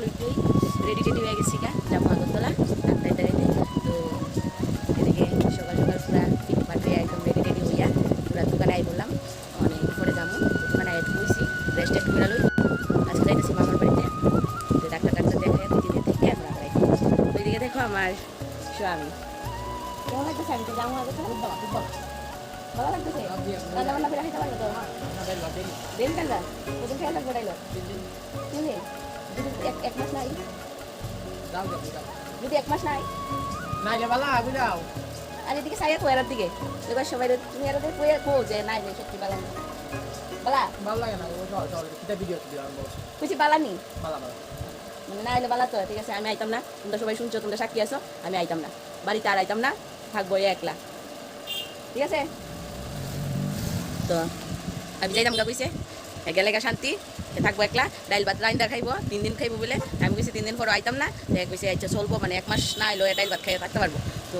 ওইটাই ready ready হয়ে গেছি গা যাব আগরতলা আটটায় দাঁড়াইতে তো এদিকে সকাল সকাল পুরা ফিটফাট একদম রেডি রেডি হইয়া পুরা দোকানে আই বললাম অনেক পরে যাব দোকানে আয় বইছি রেস্ট একটু বেড়ালো আজকে যাইতেছি মামার বাড়িতে তো ডাক্তার ডাক্তার দেখে দিদিদের থেকে এখন আমরা ওইদিকে দেখো আমার স্বামী আমি তো যাব আগরতলা ভালো লাগতেছে রান্না বান্না করে খেতে পারবে তো দেন কেন ওদের খেয়াল রাখব তাইলো যদি এক মাস নাই? যদি এক মাস নাই আর এদিকে সাইয়া তো এরার দিকে। এবার সবাই তুমি এর ওদের কয়ে কো যে নাই নাই সত্যি বালা বালা? কুচি বালা। নি মানে না? এলে বালা। তো ঠিক আছে আমি আইতাম না। তোমরা সবাই শুনছো তোমরা সাক্ষী আছো আমি আইতাম না। বাড়িতে আর আইতাম না থাকব একলা। ঠিক আছে? তো আমি যাইতাম গা কইছে? গেলে গা শান্তি থাকব একলা ডাইল ভাত রাইন্দা দেখাইব তিন দিন খাইব বলে। আমি কইছি তিন দিন পর আইতাম না। কইছে আচ্ছা চলবো মানে এক মাস না এলো ডাইল ভাত খাই থাকতে পারব তো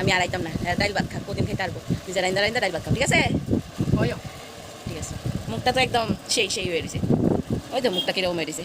আমি আর আইতাম না ডাইল ভাত খা কদিন খাইতে পারব নিজে রাইন্দা রাইন্দা ডাইল ভাত খাও ঠিক আছে? ঠিক আছে। মুখটা তো একদম সেই সেই হয়ে রয়েছে ওই তো মুখটা কীরকম হয়ে রয়েছে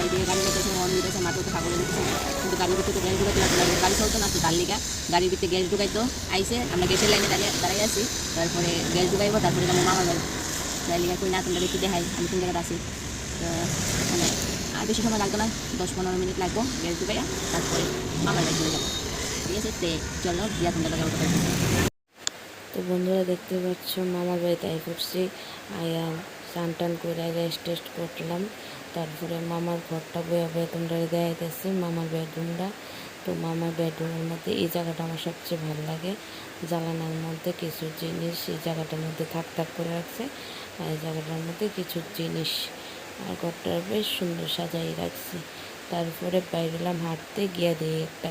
আই দিয়ে গাড়ি করতেছে হর্ন দিতেছে মাথা তো খাগল দিতেছে কিন্তু গাড়ির ভিতরে তো গ্যাস ঢুকাইতে লাগতো না গাড়ি চলতো না, তো তার লিগা গাড়ির ভিতরে গ্যাস ঢুকাইতো, আইসে, আমরা গ্যাসের লাইনে দাঁড়িয়ে দাঁড়িয়ে আছি, তারপরে গ্যাস ঢুকাইবো, তারপরে আমার মামা বাড়ি তাই লিগা কই না, তোমরা দেখি দেখাই, আমি কোন জায়গায় আছি। তো মানে আর বেশি সময় লাগতো না, দশ পনেরো মিনিট লাগবো গ্যাস ঢুকাইয়া, তারপরে মামার বাড়ি চলে যাব। ঠিক আছে, তে, চলো, দিয়া তোমরা করতে তো বন্ধুরা, দেখতে পাচ্ছ, মামার বাড়িতে আই করছি আয়া স্নান টান করে রেস্ট টেস্ট করলাম। তারপরে মামার ঘরটা বয়ে তোমরা দেখাইতেছি মামার বেডরুমটা। তো মামার বেডরুমের মধ্যে এই জায়গাটা আমার সবচেয়ে ভালো লাগে। জ্বালানার মধ্যে কিছু জিনিস এই জায়গাটার মধ্যে থাক থাক করে রাখছে। আর এই জায়গাটার মধ্যে কিছু জিনিস আর ঘরটা বেশ সুন্দর সাজাই রাখছি। তারপরে বাইরেলাম হাঁটতে গিয়ে দিই একটা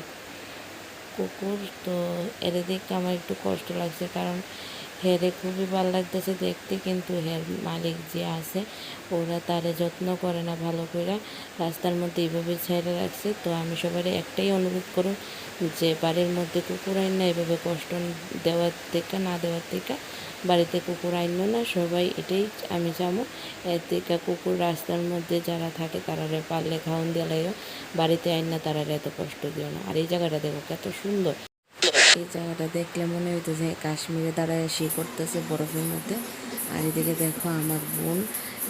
কুকুর। তো এর দেখতে আমার একটু কষ্ট লাগছে কারণ হেরে খুবই ভালো লাগতেছে দেখতে, কিন্তু হের মালিক যে আছে, ওরা তারে যত্ন করে না ভালো করে। রাস্তার মধ্যে এইভাবে ছেড়ে রাখছে, তো আমি সবাই একটাই অনুরোধ করব যে বাড়ির মধ্যে কুকুর আইন না, এভাবে কষ্ট দেওয়ার থেকে না দেওয়ার থেকে বাড়িতে কুকুর আইন না, সবাই এটাই আমি চাবো। এর থেকে কুকুর রাস্তার মধ্যে যারা থাকে, তারা পারলে খাওয়ান দিলেও বাড়িতে আইন না, তারা এত কষ্ট দিও না। আর এই জায়গাটা দেখো, কত সুন্দর। এই জায়গাটা দেখলে মনে হইতো যে কাশ্মীরে দাঁড়ায় শি করতেছে বরফের মধ্যে। আর এদিকে দেখো আমার বোন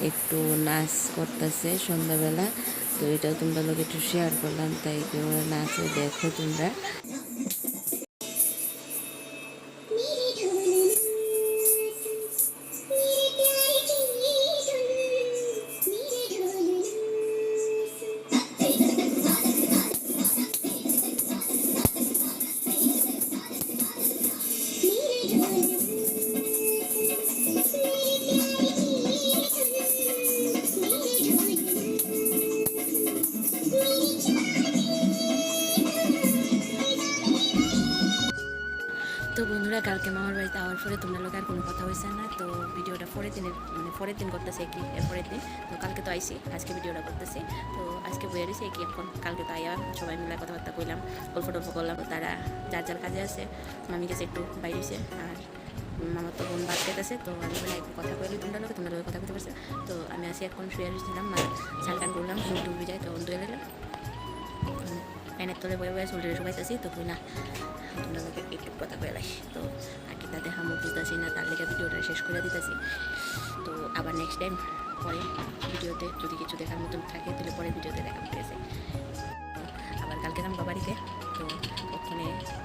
একটু নাচ করতেছে সন্ধ্যাবেলা। তো এটাও তোমরা লোক একটু শেয়ার করলাম, তাই কেউ নাচে দেখো তোমরা। কালকে মামার বাড়িতে আওয়ার পরে তোমরা লোক আর কোনো কথা হয়েছে না, তো ভিডিওটা পরের দিনের মানে পরের দিন করতেছে কি পরের দিন। তো কালকে তো আইসি আজকে ভিডিওটা করতেছি। তো আজকে বইয়ে রয়েছে কি এখন কালকে তো আইয়া সবাই মিলে কথাবার্তা কইলাম, গল্প টল্প করলাম, তারা যার যার কাজে আছে মামি গেছে একটু বাইরে হয়েছে আর মামার তো বোন বাদ খেতেছে তো আমি বলে একটু কথা কইলি তোমরা লোক, তোমরা কথা কইতে পারছে? তো আমি আসি এখন শুয়ে রয়েছিলাম আর সালটান করলাম চুল টুল যায় তো ধুয়ে গেলাম ফ্যানের তলে বয়ে বয়ে চুলটা শুকাইতেছি তো কই না তোমরা একটু কথা কয়ে তো আর কি তাতে হামও বুঝতেছি না তার লেগে ভিডিওটা শেষ করে দিতেছি তো আবার নেক্সট টাইম পরে ভিডিওতে যদি কিছু দেখার মতন থাকে তাহলে পরে ভিডিওতে দেখা ঠিক আবার কালকে যাব বাড়িতে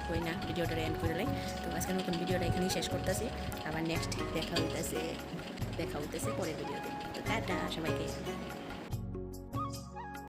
কই না ভিডিওটা এন্ড করে লাই তো আজকের নতুন ভিডিওটা এখানেই শেষ করতেছি আবার নেক্সট দেখা হইতেছে দেখা হইতেছে পরের ভিডিওতে তো টাটা সবাইকে